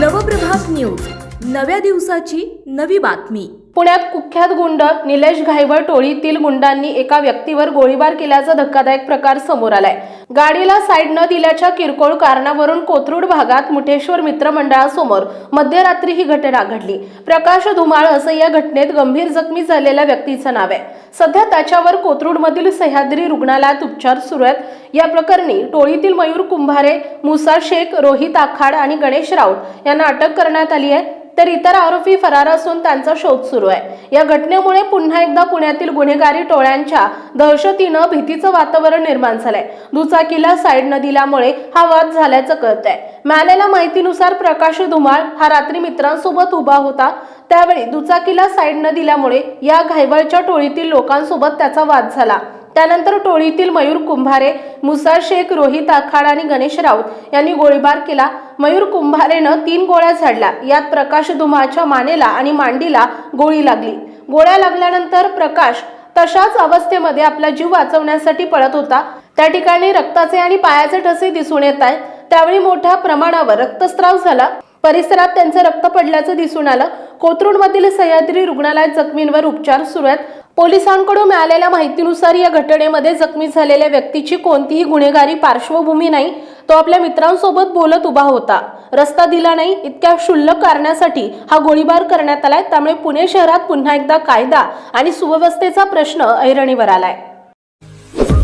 Nav Prabhat news. नव्या दिवसाची नवी बातमी. पुण्यात कुख्यात गुंड निलेश घायवळ टोळीतील गुंडांनी एका व्यक्तीवर गोळीबार केल्याचा धक्कादायक प्रकार समोर आलाय. गाडीला साईड न दिल्याच्या किरकोळ कारणावरून कोथरूड भागात मुठेश्वर मित्रमंडळासमोर मध्यरात्री ही घटना घडली. प्रकाश धुमाळ असं या घटनेत गंभीर जखमी झालेल्या व्यक्तीचं नाव आहे. सध्या त्याच्यावर कोथरूडमधील सह्याद्री रुग्णालयात उपचार सुरू आहेत. या प्रकरणी टोळीतील मयूर कुंभारे मुसा शेख रोहित आखाड आणि गणेश राऊत यांना अटक करण्यात आली आहे. तर इतर आरोपी फरार असून त्यांचा शोध सुरू आहे. या घटनेमुळे पुन्हा एकदा पुण्यातील गुन्हेगारी टोळ्यांच्या दहशतीनं भीतीचं वातावरण निर्माण झालंय. दुचाकीला साईड न दिल्यामुळे हा वाद झाल्याचं कळत आहे मिळालेल्या माहितीनुसार प्रकाश धुमाळ हा रात्री मित्रांसोबत उभा होता. त्यावेळी दुचाकीला साईड न दिल्यामुळे या घायवळच्या टोळीतील लोकांसोबत त्याचा वाद झाला. त्यानंतर टोळीतील मयूर कुंभारे मुसा शेख रोहित आखाड आणि गणेश राऊत यांनी गोळीबार केला. मयूर कुंभारेनं तीन गोळ्या झाडल्या. यात प्रकाश धुमाच्या मानेला आणि मांडीला गोळी लागली. गोळ्या लागल्यानंतर प्रकाश तशाच अवस्थेमध्ये आपला जीव वाचवण्यासाठी पळत होता. त्या ठिकाणी रक्ताचे आणि पायाचे ठसे दिसून येत आहेत. त्यावेळी मोठ्या प्रमाणावर रक्तस्राव झाला. परिसरात त्यांचं रक्त पडल्याचं दिसून आलं. कोथरूडमधील सह्याद्री रुग्णालयात जखमींवर उपचार सुरू आहेत. पोलिसांकडून मिळालेल्या माहितीनुसार या घटनेमध्ये जखमी झालेल्या व्यक्तीची कोणतीही गुन्हेगारी पार्श्वभूमी नाही. तो आपल्या मित्रांसोबत बोलत उभा होता. रस्ता दिला नाही. इतक्या क्षुल्लक कारणासाठी हा गोळीबार करण्यात आलाय. त्यामुळे पुणे शहरात पुन्हा एकदा कायदा आणि सुव्यवस्थेचा प्रश्न ऐरणीवर आलाय.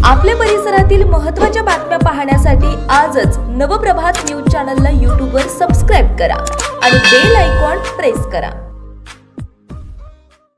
आपल्या परिसरातील महत्त्वाच्या बातम्या पाहण्यासाठी आजच नवप्रभात न्यूज चॅनलला यूट्यूबवर सबस्क्राईब करा आणि बेल आयकॉन प्रेस करा.